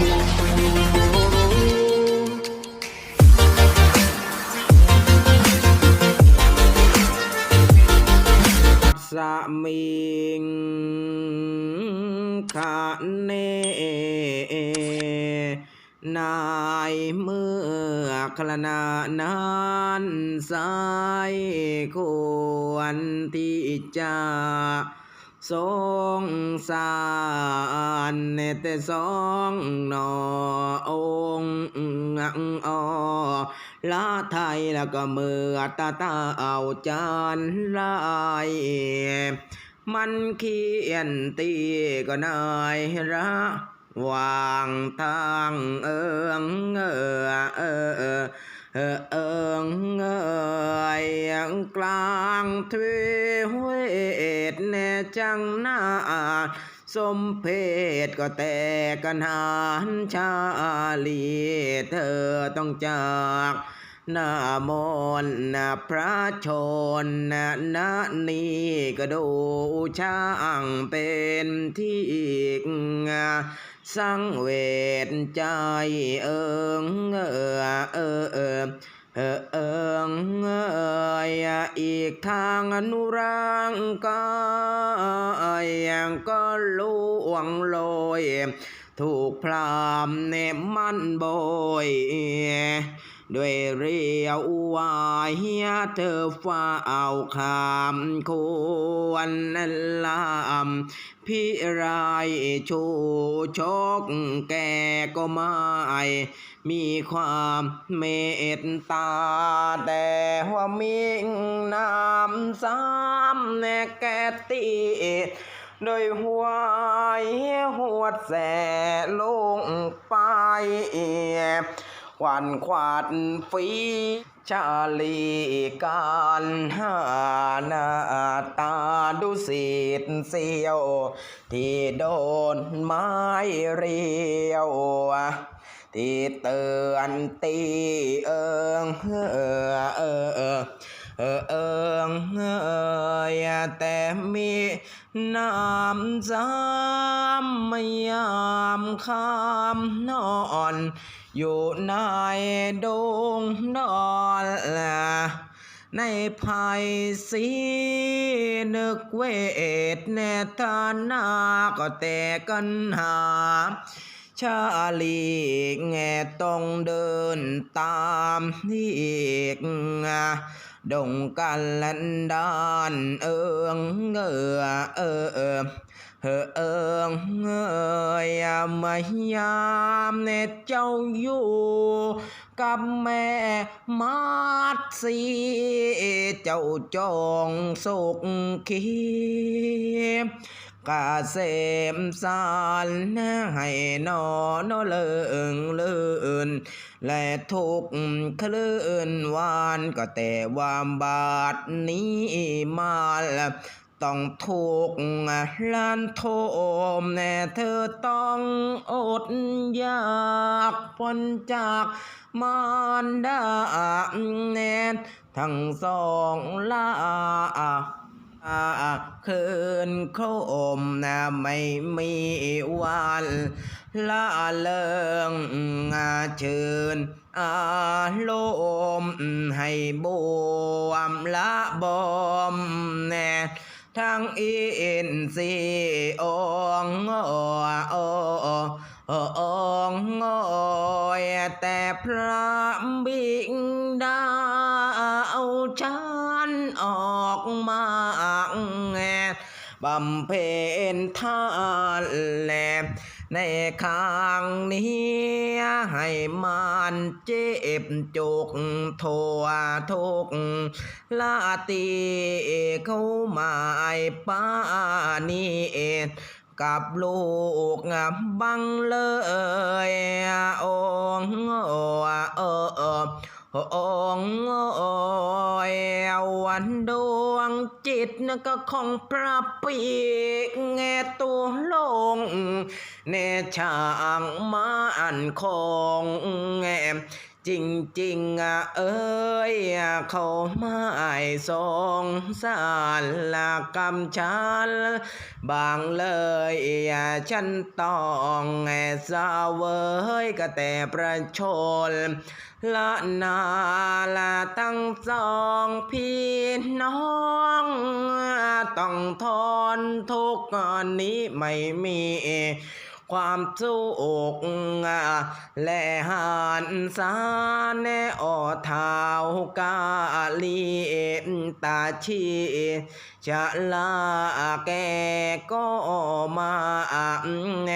สมิงขาเนนายเมื่อคลนานั้นสายควรที่จะ สงสารแต่สองนอองอังออละไทยแล้วก็เมือตาตาเอาจานลายมันเขียนตีก็นายระวางทางเอิงเออเออ เออเออเอิงเอยกลางทวีเวทแน่จังน้าสมเพศก็แต่กันหารชาลีเธอต้องจากหน้ามนนะพระชนนะนะนี่ก็ดูช่างเป็นที่ สังเวชใจเอิงเออเออเออเออเอิงเอยอีกทางอนุรังกายยังก็ล่วงลอยถูกพรามเนมันโบย ด้วยเรียววายเธอฟ้าเอาคำควรลามพิรายชูชกแกก็ไม่มีความเมตตา แต่ว่ามีน้ำซ้ำแนแกตีโดยหัวหวดแสลงไป ขวัญขวาดฟีชาลีการหาหน้าตาดุสิตเสียว ที่โดนไม้เรียวที่เตือนตีเอิงเออเออ เออเออเอิงเอยแต่มีน้ำซ้ำไม่ยามคำนอน อยู่ในดงนอนในภัยสีนึกเวทแนทานาก็แต่กันหาชาลีแงต้องเดินตามนี่ ดงกันลันดานเอิงเออเออเออเออเอิงเอยมายามเนเจ้าอยู่กับแม่มาดสีเจ้าจองสุขคี กาเสมสารให้นอนเลิงเลื่นและทุกคลื่นวานก็แต่ว่าบาทนี้มาแล้วต้องถูกลันโทมแน่เธอต้องอดอยากพ้นจากมารดาแน่ทั้งสองลา คืนโคมนะไม่มีวันละเลิงเชิญอาลมให้บวมละบอมแน่ทั้งอินสีองอองอยแต่พระบิดาเอา มาแงบำเพ็ญทานแหลในข้างนี้ให้มันเจ็บจุกทัวทุกลาตีเข้ามาไอ้ป้านี่กับลูกบังเลยองเออเออ องยวันดวงจิตก็ของพระปีกแงตัวลงเนช่างมาอันคงแง จริงๆอะเอ้ยเขาไม่สงสารละกำชันบางเลยอะฉันต้องแสาเวยก็แต่ประชนละนาละตั้งสองพี่น้องต้องทนทุกข์นี้ไม่มี ความสุขและหันสาแนออเท้ากาลีตาชีจะลาแกก็มาแง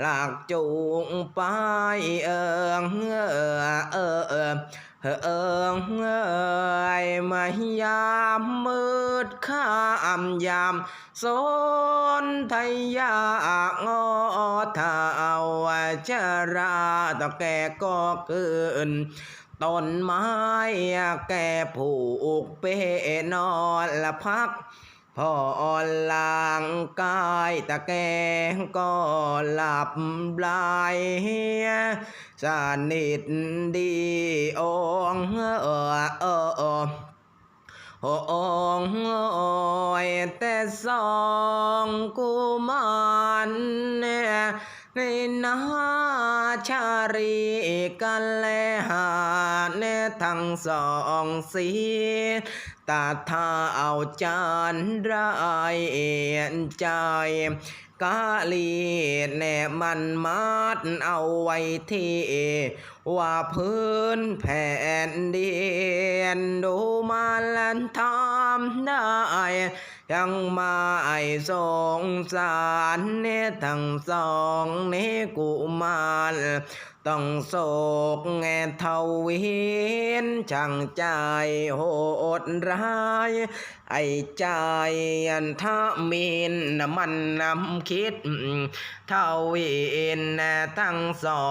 หลากจูงไปเอิงเออเออ เอิงเอยมายามมืดข้ามยามสนไทยยากอเท้าชราตะแก่ก็เกินต้นไม้แก่ผูกเปนอนละพัก พอลางกายตะแกงก็หลับไหลสนิทดีองเออเออเออโอ้องโอยแต่สองกุมารเนี่ยในนาชารีกันแลหา ทั้งสองสีตาทาเอาจานรายเอ็นใจกาลีแน่มันมัดเอาไว้ที่ว่าพื้นแผ่นดินดูมาลันทำได้ยังมาไอสงสารเนทั้งสองเนกุมารต้องโศกแงเทวินช่างใจโหดร้าย ไอ้ใจอันทามินมันนำคิดเทาวินแน่ทั้งสอ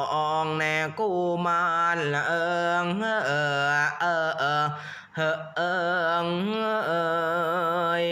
งแน่กูมารละเอิงเออเออเออ เฮ้อเอ้ย